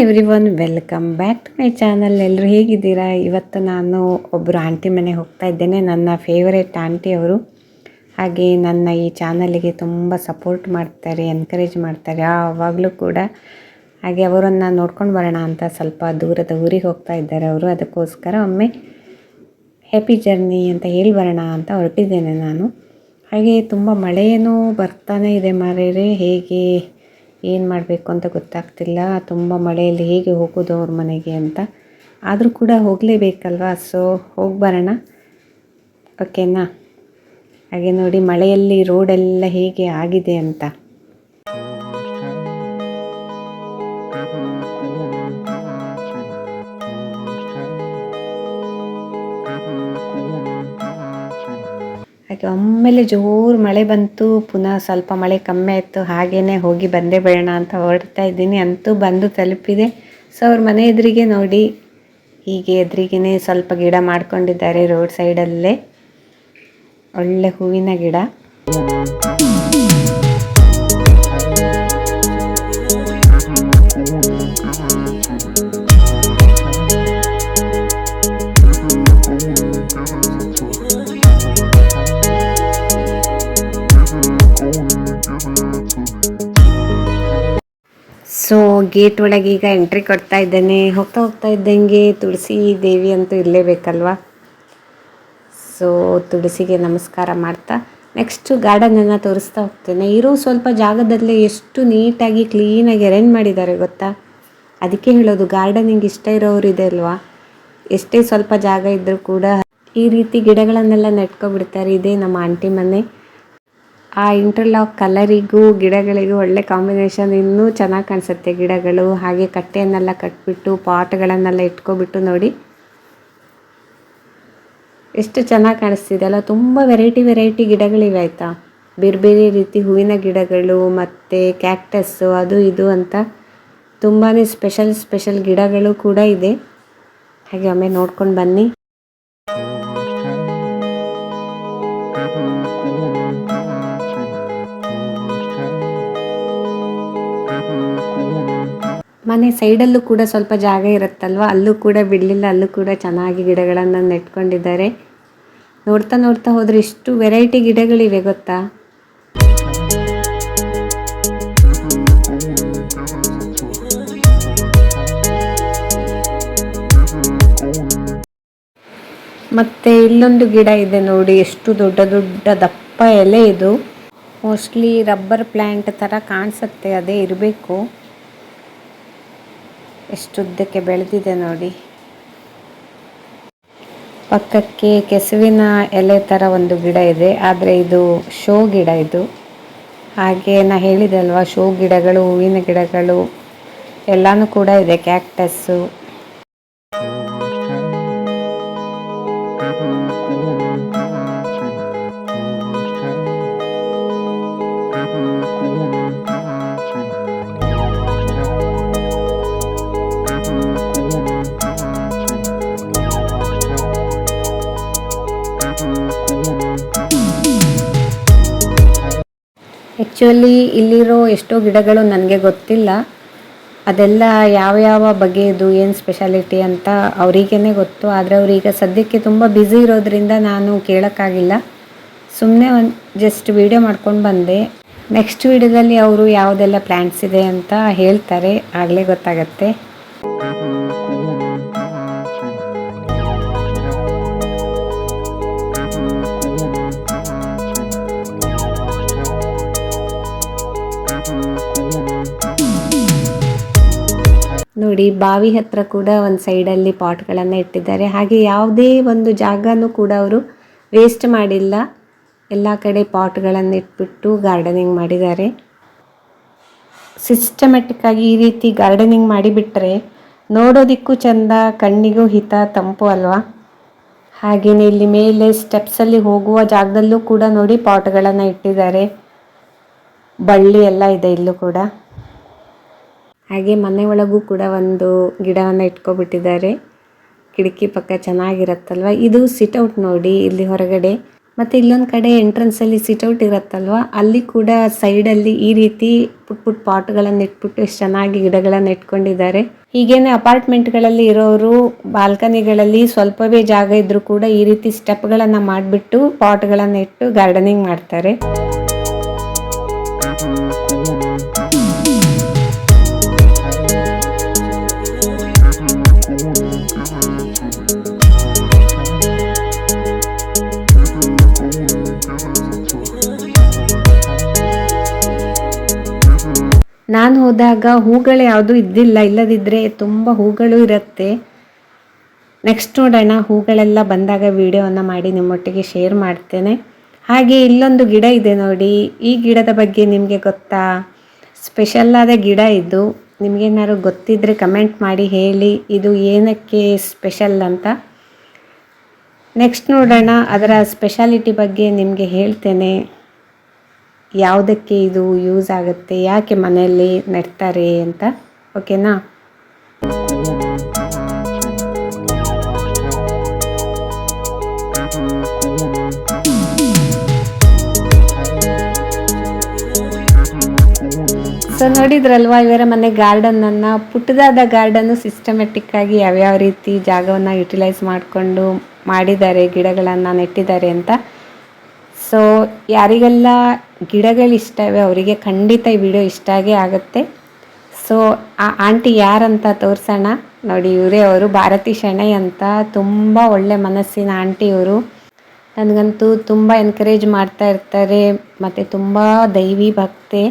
Everyone welcome back to my channel ಎಲ್ಲರೂ ಹೇಗಿದ್ದೀರಾ? ಇವತ್ತು ನಾನು ಒಬ್ಬರು ಆಂಟಿ ಮನೆಗೆ ಹೋಗ್ತಾ ಇದ್ದೇನೆ. ನನ್ನ ಫೇವರೇಟ್ ಆಂಟಿ ಅವರು. ಹಾಗೆ ನನ್ನ ಈ ಚಾನಲಿಗೆ ತುಂಬ ಸಪೋರ್ಟ್ ಮಾಡ್ತಾರೆ ಎನ್ಕರೇಜ್ ಮಾಡ್ತಾರೆ, ಯಾವಾಗಲೂ ಕೂಡ. ಹಾಗೆ ಅವರನ್ನು ನೋಡ್ಕೊಂಡು ಬರೋಣ ಅಂತ ಸ್ವಲ್ಪ ದೂರದ ಊರಿಗೆ ಹೋಗ್ತಾ ಇದ್ದಾರೆ ಅವರು. ಅದಕ್ಕೋಸ್ಕರ ಒಮ್ಮೆ ಹ್ಯಾಪಿ ಜರ್ನಿ ಅಂತ ಹೇಳಿ ಬರೋಣ ಅಂತ ಹೊರಟಿದ್ದೇನೆ ನಾನು. ಹಾಗೆ ತುಂಬ ಮಳೆಯೂ ಬರ್ತಾನೆ ಇದೆ ಮಾರೇರೆ. ಹೇಗೆ? ಏನು ಮಾಡಬೇಕು ಅಂತ ಗೊತ್ತಾಗ್ತಿಲ್ಲ. ತುಂಬ ಮಳೆಯಲ್ಲಿ ಹೇಗೆ ಹೋಗೋದು ಅವ್ರ ಮನೆಗೆ ಅಂತ. ಆದರೂ ಕೂಡ ಹೋಗಲೇಬೇಕಲ್ವಾ? ಸೊ ಹೋಗಿ ಬರೋಣ. ಓಕೆನಾ ಹಾಗೆ ನೋಡಿ ಮಳೆಯಲ್ಲಿ ರೋಡೆಲ್ಲ ಹೇಗೆ ಆಗಿದೆ ಅಂತ. ಹಾಗೆ ಒಮ್ಮೆಲೆ ಜೋರು ಮಳೆ ಬಂತು. ಪುನಃ ಸ್ವಲ್ಪ ಮಳೆ ಕಮ್ಮಿ ಆಯಿತು. ಹಾಗೇ ಹೋಗಿ ಬಂದೇ ಬೇಡೋಣ ಅಂತ ಹೊರಡ್ತಾ ಇದ್ದೀನಿ. ಅಂತೂ ಬಂದು ತಲುಪಿದೆ. ಸೊ, ಅವ್ರ ಮನೆ ಎದುರಿಗೆ ನೋಡಿ. ಹೀಗೆ ಎದುರಿಗೇ ಸ್ವಲ್ಪ ಗಿಡ ಮಾಡ್ಕೊಂಡಿದ್ದಾರೆ ರೋಡ್ ಸೈಡಲ್ಲೇ. ಒಳ್ಳೆ ಹೂವಿನ ಗಿಡ. ಗೇಟ್ ಒಳಗೆ ಈಗ ಎಂಟ್ರಿ ಕೊಡ್ತಾ ಇದ್ದೇನೆ. ಹೋಗ್ತಾ ಹೋಗ್ತಾ ಇದ್ದಂಗೆ ತುಳಸಿ ದೇವಿ ಅಂತೂ ಇರಲೇಬೇಕಲ್ವಾ? ಸೊ ತುಳಸಿಗೆ ನಮಸ್ಕಾರ ಮಾಡ್ತಾ ನೆಕ್ಸ್ಟು ಗಾರ್ಡನನ್ನು ತೋರಿಸ್ತಾ ಹೋಗ್ತೇನೆ. ಇರೋ ಸ್ವಲ್ಪ ಜಾಗದಲ್ಲೇ ಎಷ್ಟು ನೀಟಾಗಿ ಕ್ಲೀನಾಗಿ ಅರೇಂಜ್ ಮಾಡಿದ್ದಾರೆ ಗೊತ್ತಾ? ಅದಕ್ಕೆ ಹೇಳೋದು ಗಾರ್ಡನಿಂಗ್ ಇಷ್ಟ ಇರೋರು ಇದೆ ಅಲ್ವಾ? ಎಷ್ಟೇ ಸ್ವಲ್ಪ ಜಾಗ ಇದ್ದರೂ ಕೂಡ ಈ ರೀತಿ ಗಿಡಗಳನ್ನೆಲ್ಲ ನೆಟ್ಕೊಬಿಡ್ತಾರೆ. ಇದೇ ನಮ್ಮ ಆಂಟಿ ಮನೆ. ಆ ಇಂಟರ್ಲಾಕ್ ಕಲರಿಗೂ ಗಿಡಗಳಿಗೂ ಒಳ್ಳೆ ಕಾಂಬಿನೇಷನ್ ಇನ್ನೂ ಚೆನ್ನಾಗಿ ಕಾಣಿಸುತ್ತೆ ಗಿಡಗಳು. ಹಾಗೆ ಕಟ್ಟೆಯನ್ನೆಲ್ಲ ಕಟ್ಬಿಟ್ಟು, ಪಾಟ್ಗಳನ್ನೆಲ್ಲ ಇಟ್ಕೊಬಿಟ್ಟು ನೋಡಿ. ಎಷ್ಟು ಚೆನ್ನಾಗಿ ಕಾಣಿಸ್ತಿದೆ ಅಲ್ಲ? ತುಂಬ ವೆರೈಟಿ ವೆರೈಟಿ ಗಿಡಗಳಿವೆ ಆಯಿತಾ? ಬೇರೆ ಬೇರೆ ರೀತಿ ಹೂವಿನ ಗಿಡಗಳು ಮತ್ತು ಕ್ಯಾಕ್ಟಸ್ಸು ಅದು ಇದು ಅಂತ ತುಂಬಾ ಸ್ಪೆಷಲ್ ಸ್ಪೆಷಲ್ ಗಿಡಗಳು ಕೂಡ ಇದೆ. ಹಾಗೆ ಒಮ್ಮೆ ನೋಡ್ಕೊಂಡು ಬನ್ನಿ. ಮನೆ ಸೈಡಲ್ಲೂ ಕೂಡ ಸ್ವಲ್ಪ ಜಾಗ ಇರುತ್ತಲ್ವ? ಅಲ್ಲೂ ಕೂಡ ಬಿಡಲಿಲ್ಲ, ಅಲ್ಲೂ ಕೂಡ ಚೆನ್ನಾಗಿ ಗಿಡಗಳನ್ನು ನೆಟ್ಕೊಂಡಿದ್ದಾರೆ. ನೋಡ್ತಾ ನೋಡ್ತಾ ಹೋದರೆ ಎಷ್ಟು ವೆರೈಟಿ ಗಿಡಗಳಿವೆ ಗೊತ್ತಾ? ಮತ್ತೆ ಇಲ್ಲೊಂದು ಗಿಡ ಇದೆ ನೋಡಿ, ಎಷ್ಟು ದೊಡ್ಡ ದೊಡ್ಡ ದಪ್ಪ ಎಲೆ ಇದು. ಮೋಸ್ಟ್ಲಿ ರಬ್ಬರ್ ಪ್ಲ್ಯಾಂಟ್ ಥರ ಕಾಣಿಸುತ್ತೆ, ಅದೇ ಇರಬೇಕು. ಎಷ್ಟುದ್ದಕ್ಕೆ ಬೆಳೆದಿದೆ ನೋಡಿ. ಪಕ್ಕಕ್ಕೆ ಕೆಸುವಿನ ಎಲೆ ಥರ ಒಂದು ಗಿಡ ಇದೆ, ಆದರೆ ಇದು ಶೋ ಗಿಡ ಇದು. ಹಾಗೆ ನಾ ಹೇಳಿದೆ ಅಲ್ವಾ, ಶೋ ಗಿಡಗಳು, ಹೂವಿನ ಗಿಡಗಳು, ಎಲ್ಲನೂ ಕೂಡ ಇದೆ, ಕ್ಯಾಕ್ಟಸ್ಸು. ಆ್ಯಕ್ಚುಲಿ ಇಲ್ಲಿರೋ ಎಷ್ಟೋ ಗಿಡಗಳು ನನಗೆ ಗೊತ್ತಿಲ್ಲ. ಅದೆಲ್ಲ ಯಾವ ಯಾವ ಬಗೆಯದು, ಏನು ಸ್ಪೆಷಾಲಿಟಿ ಅಂತ ಅವರಿಗೇ ಗೊತ್ತು. ಆದರೆ ಅವರೀಗ ಸದ್ಯಕ್ಕೆ ತುಂಬ ಬ್ಯುಸಿ ಇರೋದ್ರಿಂದ ನಾನು ಕೇಳೋಕ್ಕಾಗಿಲ್ಲ. ಸುಮ್ಮನೆ ಒಂದು ಜಸ್ಟ್ ವೀಡಿಯೋ ಮಾಡ್ಕೊಂಡು ಬಂದೆ. ನೆಕ್ಸ್ಟ್ ವೀಡಿಯೋದಲ್ಲಿ ಅವರು ಯಾವುದೆಲ್ಲ ಪ್ಲ್ಯಾಂಟ್ಸ್ ಇದೆ ಅಂತ ಹೇಳ್ತಾರೆ. ಆಗಲೇ ಗೊತ್ತಾಗತ್ತೆ. ನೋಡಿ, ಬಾವಿ ಹತ್ರ ಕೂಡ ಒಂದು ಸೈಡಲ್ಲಿ ಪಾಟ್ಗಳನ್ನು ಇಟ್ಟಿದ್ದಾರೆ. ಹಾಗೆ ಯಾವುದೇ ಒಂದು ಜಾಗನೂ ಕೂಡ ಅವರು ವೇಸ್ಟ್ ಮಾಡಿಲ್ಲ. ಎಲ್ಲ ಕಡೆ ಪಾಟ್ಗಳನ್ನು ಇಟ್ಬಿಟ್ಟು ಗಾರ್ಡನಿಂಗ್ ಮಾಡಿದ್ದಾರೆ. ಸಿಸ್ಟಮೆಟಿಕ್ ಆಗಿ ಈ ರೀತಿ ಗಾರ್ಡನಿಂಗ್ ಮಾಡಿಬಿಟ್ರೆ ನೋಡೋದಿಕ್ಕೂ ಚಂದ, ಕಣ್ಣಿಗೂ ಹಿತ, ತಂಪು ಅಲ್ವಾ? ಹಾಗೆಯೇ ಇಲ್ಲಿ ಮೇಲೆ ಸ್ಟೆಪ್ಸಲ್ಲಿ ಹೋಗುವ ಜಾಗದಲ್ಲೂ ಕೂಡ ನೋಡಿ ಪಾಟ್ಗಳನ್ನು ಇಟ್ಟಿದ್ದಾರೆ. ಬಳ್ಳಿ ಎಲ್ಲ ಇದೆ ಇಲ್ಲೂ ಕೂಡ. ಹಾಗೆ ಮನೆ ಒಳಗೂ ಕೂಡ ಒಂದು ಗಿಡವನ್ನು ಇಟ್ಕೊಬಿಟ್ಟಿದ್ದಾರೆ. ಕಿಟಕಿ ಪಕ್ಕ ಚೆನ್ನಾಗಿರತ್ತಲ್ವ? ಇದು ಸಿಟ್ ಔಟ್ ನೋಡಿ ಇಲ್ಲಿ ಹೊರಗಡೆ. ಮತ್ತೆ ಇಲ್ಲೊಂದು ಕಡೆ ಎಂಟ್ರೆನ್ಸ್ ಅಲ್ಲಿ ಸಿಟ್ ಔಟ್ ಇರತ್ತಲ್ವ? ಅಲ್ಲಿ ಕೂಡ ಸೈಡ್ ಅಲ್ಲಿ ಈ ರೀತಿ ಪುಟ್ ಪುಟ್ ಪಾಟ್ಗಳನ್ನು ಇಟ್ಬಿಟ್ಟು ಎಷ್ಟು ಚೆನ್ನಾಗಿ ಗಿಡಗಳನ್ನು ಇಟ್ಕೊಂಡಿದ್ದಾರೆ. ಹೀಗೇನೆ ಅಪಾರ್ಟ್ಮೆಂಟ್ಗಳಲ್ಲಿ ಇರೋರು ಬಾಲ್ಕನಿಗಳಲ್ಲಿ ಸ್ವಲ್ಪವೇ ಜಾಗ ಇದ್ರೂ ಕೂಡ ಈ ರೀತಿ ಸ್ಟೆಪ್ ಸ್ಟೆಪ್ಗಳನ್ನು ಮಾಡಿಬಿಟ್ಟು ಪಾಟ್ಗಳನ್ನು ಇಟ್ಟು ಗಾರ್ಡನಿಂಗ್ ಮಾಡ್ತಾರೆ. ಹೋದಾಗ ಹೂಗಳು ಯಾವುದು ಇದ್ದಿಲ್ಲ ಇಲ್ಲದಿದ್ದರೆ ತುಂಬ ಹೂಗಳು ಇರುತ್ತೆ. ನೆಕ್ಸ್ಟ್ ನೋಡೋಣ, ಹೂಗಳೆಲ್ಲ ಬಂದಾಗ ವಿಡಿಯೋವನ್ನು ಮಾಡಿ ನಿಮ್ಮೊಟ್ಟಿಗೆ ಶೇರ್ ಮಾಡ್ತೇನೆ. ಹಾಗೆ ಇಲ್ಲೊಂದು ಗಿಡ ಇದೆ ನೋಡಿ, ಈ ಗಿಡದ ಬಗ್ಗೆ ನಿಮಗೆ ಗೊತ್ತಾ? ಸ್ಪೆಷಲ್ ಆದ ಗಿಡ ಇದು. ನಿಮಗೇನಾದ್ರು ಗೊತ್ತಿದ್ದರೆ ಕಮೆಂಟ್ ಮಾಡಿ ಹೇಳಿ, ಇದು ಏನಕ್ಕೆ ಸ್ಪೆಷಲ್ ಅಂತ. ನೆಕ್ಸ್ಟ್ ನೋಡೋಣ, ಅದರ ಸ್ಪೆಷಾಲಿಟಿ ಬಗ್ಗೆ ನಿಮಗೆ ಹೇಳ್ತೇನೆ. ಯಾವುದಕ್ಕೆ ಇದು ಯೂಸ್ ಆಗುತ್ತೆ, ಯಾಕೆ ಮನೆಯಲ್ಲಿ ನೆಡ್ತಾರೆ ಅಂತ ಓಕೆನಾ ಸೊ ನೋಡಿದ್ರಲ್ವಾ, ಇವರ ಮನೆ ಗಾರ್ಡನ್ ಅನ್ನ ಪುಟ್ಟದಾದ ಗಾರ್ಡನ್ನು ಸಿಸ್ಟಮೆಟಿಕ್ ಆಗಿ ಯಾವ್ಯಾವ ರೀತಿ ಜಾಗವನ್ನ ಯುಟಿಲೈಸ್ ಮಾಡಿಕೊಂಡು ಮಾಡಿದ್ದಾರೆ, ಗಿಡಗಳನ್ನು ನೆಟ್ಟಿದ್ದಾರೆ ಅಂತ. ಸೊ ಯಾರಿಗೆಲ್ಲ ಗಿಡಗಳು ಇಷ್ಟವೆ ಅವರಿಗೆ ಖಂಡಿತ ಈ ವಿಡಿಯೋ ಇಷ್ಟ ಆಗೇ ಆಗುತ್ತೆ. ಸೊ ಆ ಆಂಟಿ ಯಾರಂತ ತೋರಿಸೋಣ. ನೋಡಿ, ಇವರೇ ಅವರು, ಭಾರತಿ ಶೆಣೈ ಅಂತ ತುಂಬ ಒಳ್ಳೆ ಮನಸ್ಸಿನ ಆಂಟಿ ಇವರು. ನನಗಂತೂ ತುಂಬ ಎನ್ಕರೇಜ್ ಮಾಡ್ತಾ ಇರ್ತಾರೆ, ಮತ್ತು ತುಂಬ ದೈವಿ ಭಕ್ತೆ.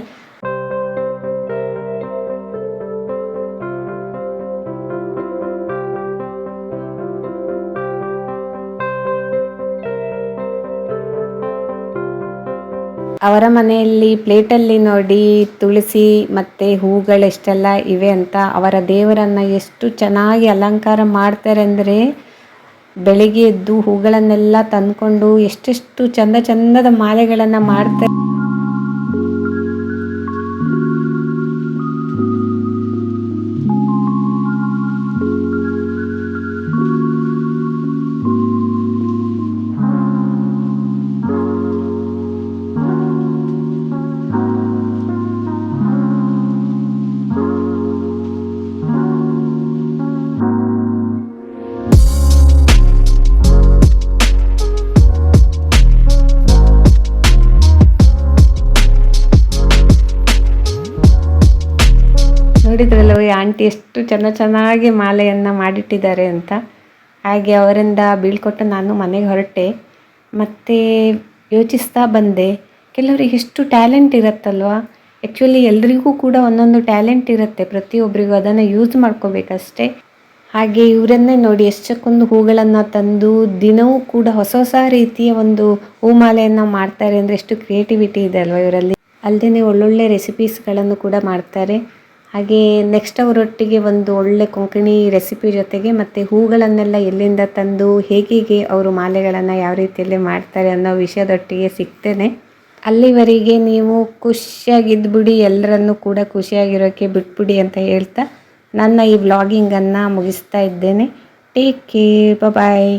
ಅವರ ಮನೆಯಲ್ಲಿ ಪ್ಲೇಟಲ್ಲಿ ನೋಡಿ ತುಳಸಿ ಮತ್ತು ಹೂಗಳೆಷ್ಟೆಲ್ಲ ಇವೆ ಅಂತ ಅವರ ದೇವರನ್ನು ಎಷ್ಟು ಚೆನ್ನಾಗಿ ಅಲಂಕಾರ ಮಾಡ್ತಾರೆ ಅಂದರೆ ಬೆಳಿಗ್ಗೆ ಎದ್ದು ಹೂಗಳನ್ನೆಲ್ಲ ತಂದ್ಕೊಂಡು ಎಷ್ಟೆಷ್ಟು ಚಂದ ಚಂದದ ಮಾಲೆಗಳನ್ನು ಮಾಡ್ತಾರೆ. ನೋಡಿದ್ರಲ್ಲ ಈ ಆಂಟಿ ಎಷ್ಟು ಚೆನ್ನ ಚೆನ್ನಾಗಿ ಮಾಲೆಯನ್ನು ಮಾಡಿಟ್ಟಿದ್ದಾರೆ ಅಂತ. ಹಾಗೆ ಅವರಿಂದ ಬೀಳ್ಕೊಟ್ಟು ನಾನು ಮನೆಗೆ ಹೊರಟೆ. ಮತ್ತು ಯೋಚಿಸ್ತಾ ಬಂದೆ ಕೆಲವರಿಗೆ ಎಷ್ಟು ಟ್ಯಾಲೆಂಟ್ ಇರುತ್ತಲ್ವ? ಆ್ಯಕ್ಚುಲಿ ಎಲ್ರಿಗೂ ಕೂಡ ಒಂದೊಂದು ಟ್ಯಾಲೆಂಟ್ ಇರುತ್ತೆ ಪ್ರತಿಯೊಬ್ಬರಿಗೂ ಅದನ್ನು ಯೂಸ್ ಮಾಡ್ಕೋಬೇಕಷ್ಟೇ. ಹಾಗೆ ಇವರನ್ನೇ ನೋಡಿ ಎಷ್ಟಕ್ಕೊಂದು ಹೂಗಳನ್ನು ತಂದು ದಿನವೂ ಕೂಡ ಹೊಸ ಹೊಸ ರೀತಿಯ ಒಂದು ಹೂಮಾಲೆಯನ್ನು ಮಾಡ್ತಾರೆ ಅಂದರೆ ಎಷ್ಟು ಕ್ರಿಯೇಟಿವಿಟಿ ಇದೆ ಅಲ್ವಾ ಇವರಲ್ಲಿ? ಅಲ್ಲದೆ ಒಳ್ಳೊಳ್ಳೆ ರೆಸಿಪೀಸ್ಗಳನ್ನು ಕೂಡ ಮಾಡ್ತಾರೆ. ಹಾಗೆ ನೆಕ್ಸ್ಟ್ ಅವರೊಟ್ಟಿಗೆ ಒಂದು ಒಳ್ಳೆ ಕೊಂಕಣಿ ರೆಸಿಪಿ ಜೊತೆಗೆ ಮತ್ತು ಹೂಗಳನ್ನೆಲ್ಲ ಎಲ್ಲಿಂದ ತಂದು ಹೇಗೆ ಅವರು ಮಾಲೆಗಳನ್ನು ಯಾವ ರೀತಿಯಲ್ಲಿ ಮಾಡ್ತಾರೆ ಅನ್ನೋ ವಿಷಯದೊಟ್ಟಿಗೆ ಸಿಗ್ತೇನೆ. ಅಲ್ಲಿವರೆಗೆ ನೀವು ಖುಷಿಯಾಗಿದ್ದುಬಿಡಿ ಎಲ್ಲರನ್ನೂ ಕೂಡ ಖುಷಿಯಾಗಿರೋಕ್ಕೆ ಬಿಟ್ಬಿಡಿ ಅಂತ ಹೇಳ್ತಾ ನನ್ನ ಈ ವ್ಲಾಗಿಂಗನ್ನು ಮುಗಿಸ್ತಾ ಇದ್ದೇನೆ. Take care bye